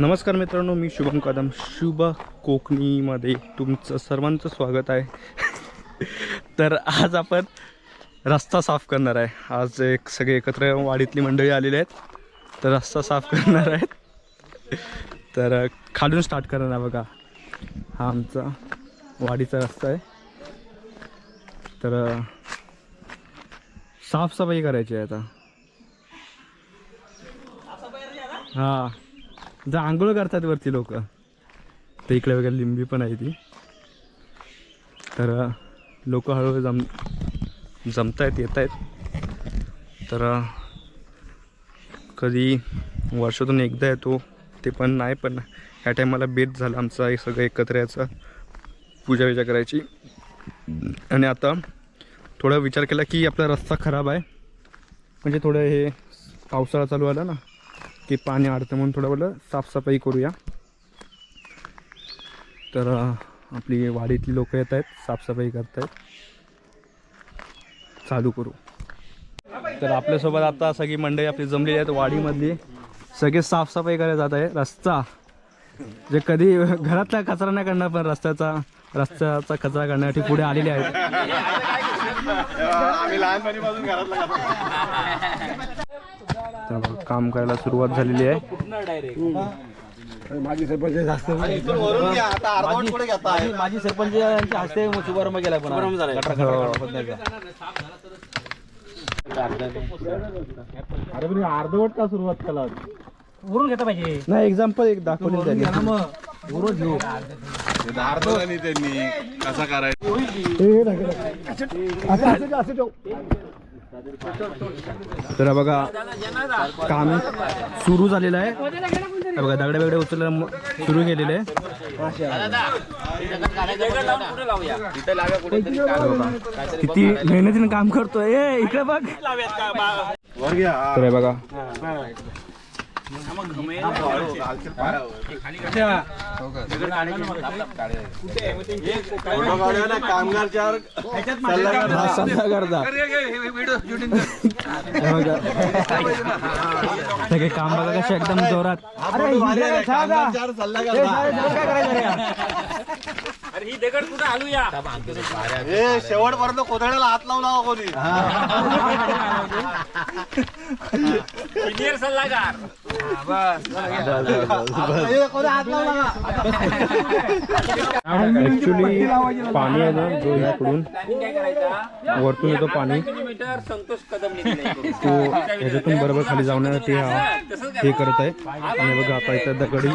नमस्कार मित्रांनो मी शुभम कदम. शुभ कोकणीमध्ये तुमचं सर्वांचं स्वागत आहे. तर आज आपण रस्ता साफ करणार आहे. आज एक सगळे एकत्र वाडीतली मंडळी आलेली आहेत. तर रस्ता साफ करणार आहेत. तर खालून स्टार्ट करणार आहे बघा. हा आमचा वाडीचा रस्ता आहे. तर साफसफाई करायची आहे आता. हां. जर आंघोळ करतात वरती लोक. तर इकडे वगैरे लिंबी पण आहे ती. तर लोक हळूहळू जम जमतायत येत आहेत तर कधी वर्षातून एकदा येतो ते पण नाही पण ह्या टायमाला बेत झाला आमचा हे सगळं एकत्र यायचं पूजा विजा करायची. आणि आता थोडा विचार केला की आपला रस्ता खराब आहे. म्हणजे थोडं हे पावसाळा चालू आला ना की पाणी अडतं म्हणून थोडं बोलं साफसफाई करूया. तर आपली वाडीतली लोक येत आहेत साफसफाई करत आहेत. चालू करू. तर आपल्यासोबत आता सगळी मंडळी आपली जमलेली आहेत वाडीमधली. सगळे साफसफाई करायला जात आहे. रस्ता. जे कधी घरातला कचरा नाही करणार पण रस्त्याचा रस्त्याचा कचरा करण्यासाठी पुढे आलेले आहेत. आम्ही लहानपणीपासून घरातला तर काम करायला सुरुवात झालेली आहे. माझी सरपंच जास्त. वरून घ्या आता अर्धवट पुढे घेताय माझी सरपंच यांच्या हस्ते शुभारंभ केला पण शुभारंभ अरे पण अर्धवट का सुरुवात केला. वरून घेता पाहिजे. नाही एक्झाम्पल एक दाखवली त्यांनी. वरून घेऊ. अर्धवटाने त्यांनी कसा करायचा तर बघा काम सुरू झालेलं आहे. बघा दगडे वेगळे उचलायला सुरू केलेलं आहे. किती मेहनतीने काम करतोय. ए इकडे बघ. तर बघा कामगार चार सल्लागार सगळे काम बघा कसे एकदम जोरात हे शेवटपर्यंत कोथळ्याला हात लावू नका कोणी. हे. कोणी हात लावू नका ऍक्च्युली पाणी आहे ना जो इकडून. वरतून येतो पाणी. तो ह्याच्यातून बरोबर खाली जाण्यासाठी हा हे करत. आहे. आणि बघा आता इथं दगडी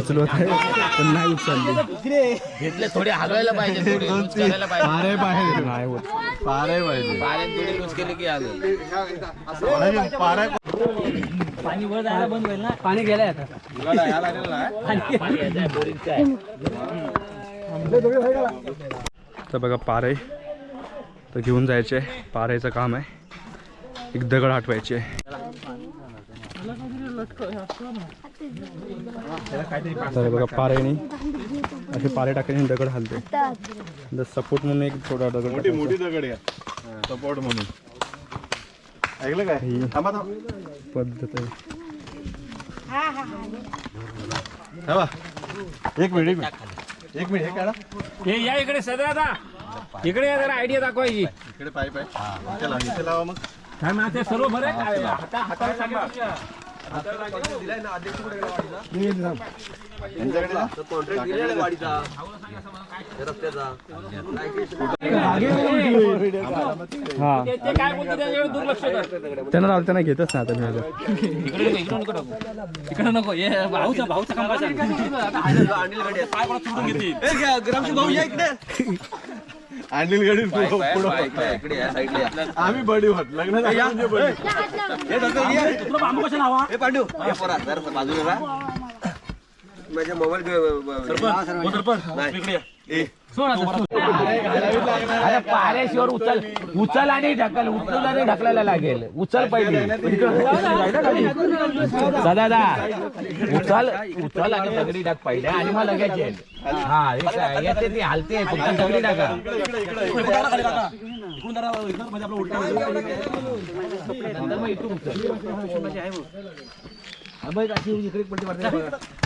उचलवत आहे पण नाही उचलली. घेतले थोडे हलवायला पाहिजे थोडे लूज करायला पाहिजे. पारे बाहेर नाही होत. पारे पाहिजे पाण्यात थोडी लूज केले की आलं पारे पाणी वर जायला बंद होईल ना? पाणी गेलंय आता. तर बघा पारे. तर घेऊन जायचे. पारायचं काम आहे. एक दगड हटवायची. आहे तर बघा पारेने असे पारे टाकायचे दगड हलते. सपोर्ट म्हणून एक थोडा दगड मोठी. मोठी दगड आहे सपोर्ट म्हणून. ऐकलं काय? पद्धत आहे. थांबा. एक मिनिट एक मिनिट. एक मिनिट हे काढा. हे या इकडे सदा आता इकडे या जरा आयडिया दाखवायची. इकडे पाय पाय. लावा मग. काय म्हणा ते सर्व बरं. हाता हाताला. हा त्यांना राहू त्यांना घेतच नाही आता मी आता. इकडे नको इकडे नको इकडे नको हे भाऊचा भाऊचा काम अनिल गडी आम्ही बडी होत लग्न म्हणजे बडी. तुला बांबू कशा नावा अरे पाऱ्याशिवर उचल. उचल आणि ढकल. उचल आणि ढकलायला लागेल. उचल पहिले. सदादा उचल उचल आणि दगडी टाक पहिले आणि मग लगेच येईल. हा हे काय, येते ती हालते. फक्त दगडी टाका नंतर मग इथून उचल. हा, इकडे.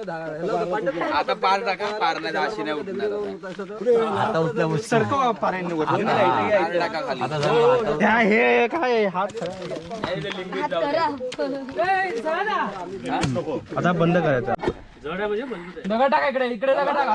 आता पार टाका पार नाही अशी नाही उठणार हे काय हात आता बंद करायचा. दगड टाका इकडे इकडे दगड टाका.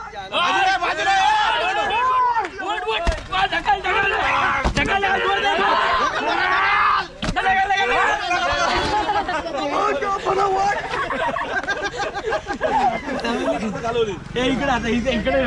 हे इकडे आता इथे इकडे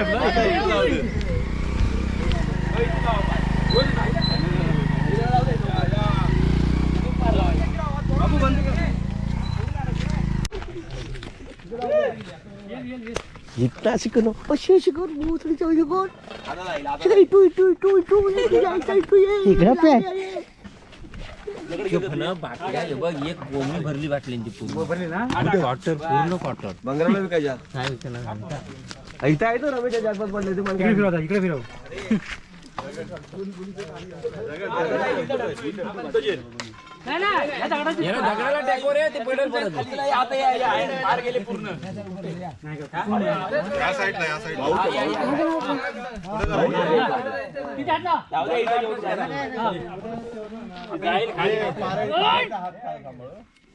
इतना शिकलो कशी शिकवत मोसळीच्या शिकवत इकडे एक बोमी भरली बाटल्यांची पूर्ण भरली क्वार्टर पूर्ण क्वार्टर आहे तो रमेशच्या जागपात पडले इकडे तुम्हाला फिरवता इकडे दगडाला टॅकोर आहे ते पडेल परत या साईडला या साईडला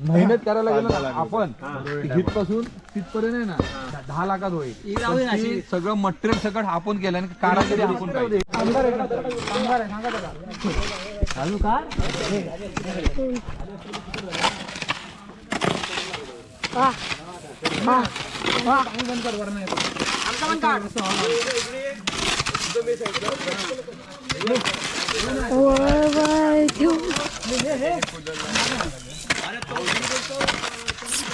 मेहनत करायला गेलो ना आपण तिथपासून तिथपर्यंत आहे ना दहा लाखात होईल. सगळं मटेरियल सगळं आपण केलं आणि कारागिरी आपण पाहिजे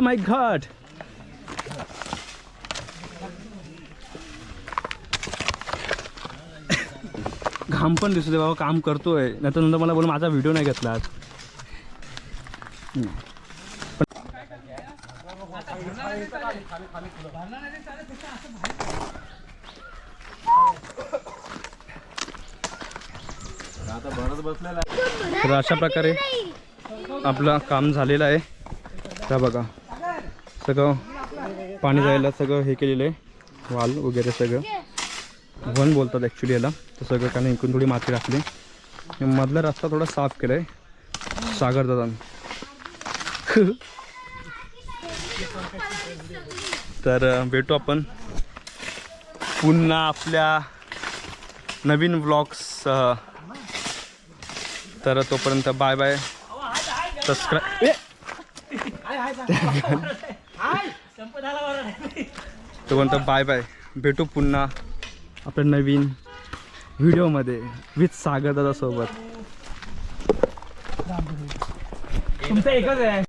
माय घाट घाम पण दिसतोय बाबा काम करतोय. नाही तर नंतर मला बोल माझा व्हिडिओ नाही घेतला आज. तर अशा प्रकारे आपलं काम झालेलं आहे. त्या बघा सगळं पाणी जायला सगळं हे केलेलं आहे. वाल वगैरे सगळं. वन बोलतात ॲक्च्युली याला. तर सगळं कारण इकडून थोडी माती टाकली. मधला रस्ता थोडा साफ केला आहे सागर दादा तर भेटू आपण पुन्हा आपल्या नवीन ब्लॉग्स तर तोपर्यंत बाय बाय सबस्क्राईब तोपर्यंत बाय बाय भेटू पुन्हा आपल्या नवीन व्हिडिओमध्ये विथ सागर दादासोबत. तुमचं एकच आहे.